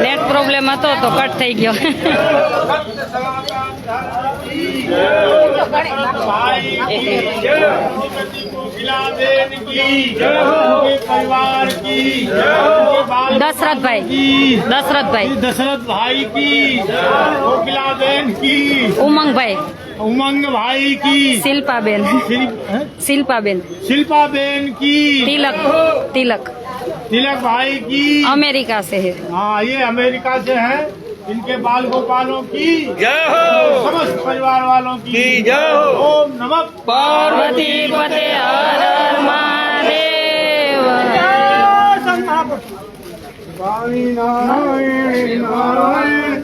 Net problem હતો તો cut થઈ ગયો દશરથભાઈ દશરથભાઈ दशरथ भाई की कोकिला बहन की ઉમંગભાઈ उमंग भाई की શિલ્પાબેન शिल- हैं? શિલ્પાબેન शिल्पा बहन की તિલક તિલક तिलक भाई की अमेरिका से है। हाँ ये अमेरिका से है। इनके बाल गोपालों की जय हो। समस्त परिवार वालों की जय हो। ओम नमः। पार्वती पते हर हर महादेव। नारायण नारायण नारायण।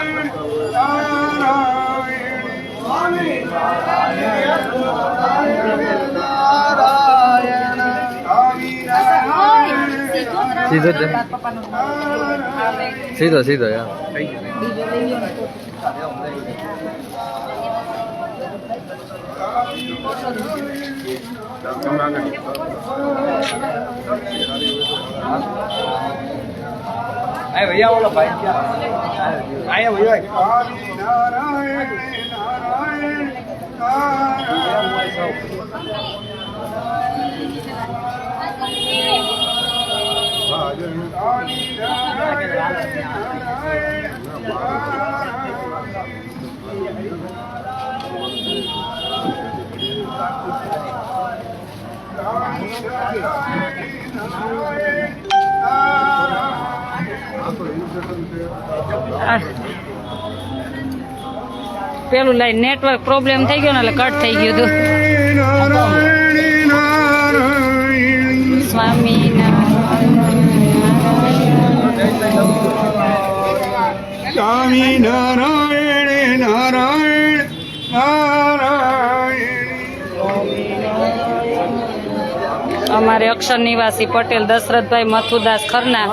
સીધો જ સીધો સીધો યાર અરે ભૈયા ઓલો ભાઈ આયા ભૈયા આ. પેલું લાઈન નેટવર્ક પ્રોબ્લેમ થઈ ગયો ને એટલે કટ થઈ ગયું હતું સ્વામી સ્વામી નારાયણ નારાયણ અમારે અક્ષર નિવાસી પટેલ, દશરથભાઈ મથુદાસ ખરના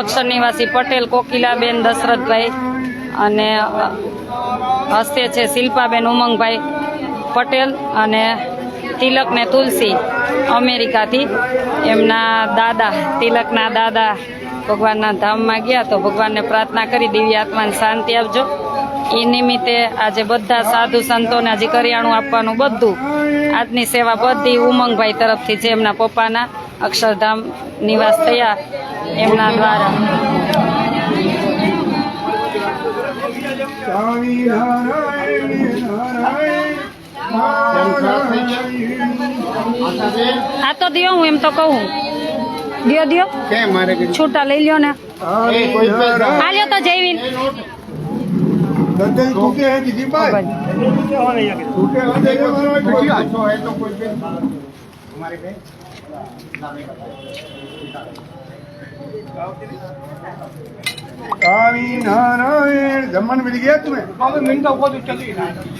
અક્ષર નિવાસી પટેલ, કોકિલાબેન દશરથભાઈ અને હસ્તે છે શિલ્પાબેન ઉમંગભાઈ પટેલ અને તિલક ને તુલસી અમેરિકાથી. એમના દાદા, તિલકના દાદા ભગવાનના ધામમાં ગયા તો ભગવાનને પ્રાર્થના કરી, દિવ્ય આત્માને શાંતિ આપજો. એ નિમિત્તે આજે બધા સાધુ સંતોને આજે કરિયાણું આપવાનું બધું. આજની સેવા બધી ઉમંગભાઈ તરફથી છે. એમના પપ્પાના અક્ષરધામ નિવાસ થયા એમના દ્વારા. સ્વામી આ તો દિયો હું એમ તો કહું. દિયો દિયો. છૂટા લઈ લ્યો ને. આ લ્યો તો જૈવિન અમારે छूटे हैं किसी पर छूटे हैं देखो कोई अच्छो है तो कोई पे हमारे पे स्वामी नारायण जमन मिल गया तुम्हें मिनट को तो चली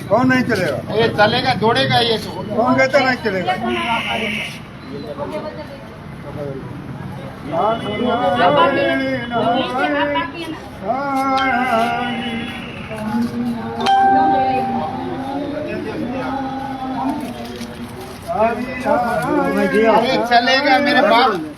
कौन नहीं चलेगा ये चलेगा दौड़ेगा ये सो कौन कहता नहीं चलेगा स्वामी नारायण नारायण नारायण अरे चलेगा मेरे बाप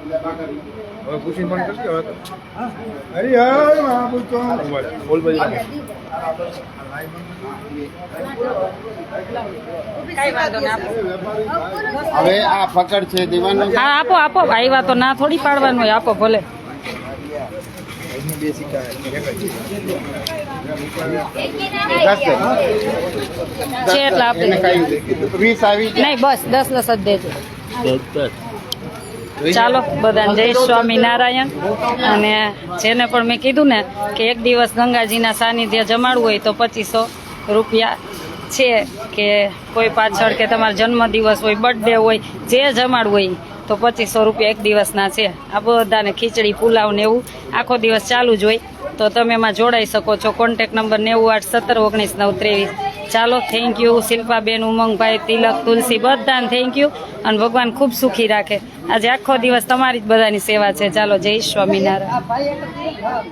હવે પૂછીને ફોન કરજો હવે તો. હરિહર મહાભૂતો બોલ બોલ કઈ વાંધો ના હવે આ પકડ છે દીવાનો. હા આપો આપો. ભાઈ તો ના થોડી પાડવાનું હોય આપો ભલે. બે સિક્કા છે એટલે આપી. એને વીસ આવી નહીં બસ દસ દસ જ દેજો. ચાલો, બધાને જય સ્વામિનારાયણ. અને જેને પણ મેં કીધું ને કે એક દિવસ ગંગાજીના સાનિધ્ય જમાડવું હોય તો પચીસો રૂપિયા છે કે કોઈ પાછળ કે તમારો જન્મદિવસ હોય બર્થડે હોય, જે જમાડવું હોય તો પચીસો રૂપિયા એક દિવસના છે. આ બધાને ખીચડી, પુલાવ ને એવું આખો દિવસ ચાલુ જ હોય. તો તમે એમાં જોડાઈ શકો છો. કોન્ટેક નંબર નેવું આઠ સત્તર ઓગણીસ નવ ત્રેવીસ. ચાલો થેન્ક યુ શિલ્પાબેન, ઉમંગભાઈ, તિલક, તુલસી, બધાને થેન્ક યુ અને ભગવાન ખૂબ સુખી રાખે. આજે આખો દિવસ તમારી જ બધાની સેવા છે. ચાલો, જય સ્વામિનારાયણ.